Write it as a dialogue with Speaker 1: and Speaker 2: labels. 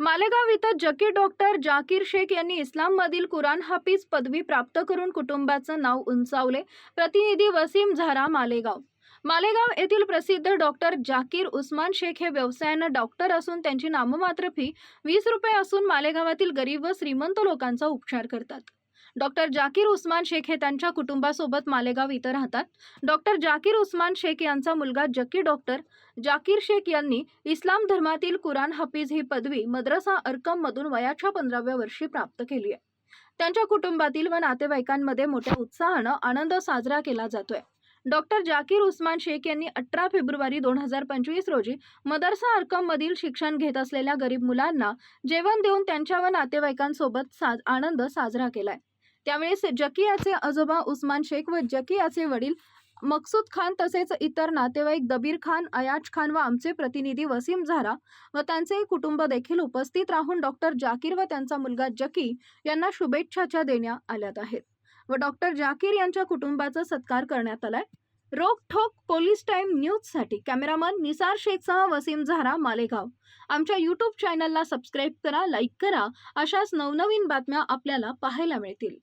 Speaker 1: मालेगाव इथं जकी डॉक्टर जाकीर शेख यांनी इस्लाममधील कुराण हाफीज पदवी प्राप्त करून कुटुंबाचं नाव उंचावले. प्रतिनिधी वसीम झारा मालेगाव. मालेगाव येथील प्रसिद्ध डॉक्टर जाकीर उस्मान शेख हे व्यवसायानं डॉक्टर असून त्यांची नाममात्र फी वीस रुपये असून मालेगावातील गरीब व श्रीमंत लोकांचा उपचार करतात. डॉक्टर जाकीर उस्मान शेख हे त्यांच्या कुटुंबासोबत मालेगाव इथं राहतात. डॉक्टर जाकीर उस्मान शेख यांचा मुलगा जकी डॉक्टर जाकीर शेख यांनी इस्लाम धर्मातील कुराण हफीज ही पदवी मद्रसा अरकम मधून वयाच्या पंधराव्या वर्षी प्राप्त केली आहे. त्यांच्या कुटुंबातील व नातेवाईकांमध्ये मोठ्या उत्साहानं आनंद साजरा केला जातोय. डॉक्टर जाकीर उस्मान शेख यांनी अठरा फेब्रुवारी दोन हजार पंचवीस रोजी मदरसा अरकम मधील शिक्षण घेत असलेल्या गरीब मुलांना जेवण देऊन त्यांच्या व नातेवाईकांसोबत साज आनंद साजरा केलाय. त्यावेळेस जकियाचे आजोबा उस्मान शेख व जकियाचे वडील मकसूद खान तसेच इतर नातेवाईक दबीर खान अयाज खान व आमचे प्रतिनिधी वसीम झारा व त्यांचे कुटुंब देखील उपस्थित राहून डॉक्टर जाकीर व त्यांचा मुलगा जकी यांना शुभेच्छाच्या देण्यात आल्यात आहेत. व डॉक्टर जाकीर यांच्या कुटुंबाचा सत्कार करण्यात आलाय. रोकठोक पोलीस टाइम न्यूजसाठी कॅमेरामन निसार शेखसह वसीम झारा मालेगाव. आमच्या यूट्यूब चॅनलला सबस्क्राईब करा लाईक करा. अशाच नवनवीन बातम्या आपल्याला पाहायला मिळतील.